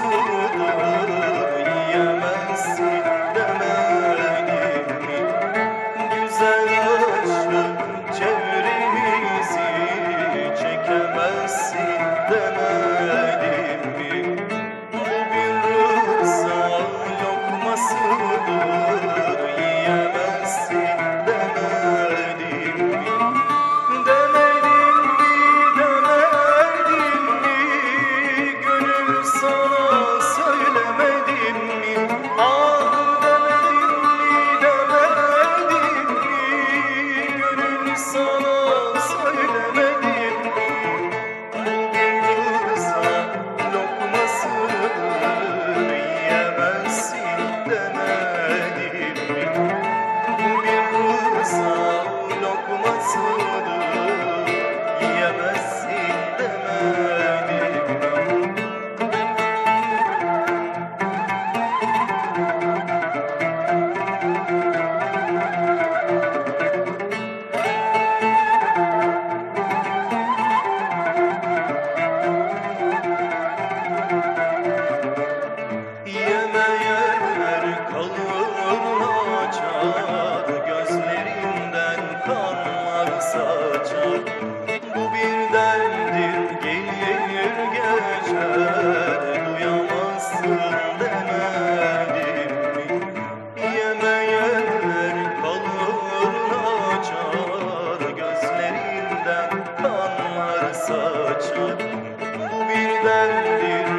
sevdalar summer. aşkın bu bir bendir.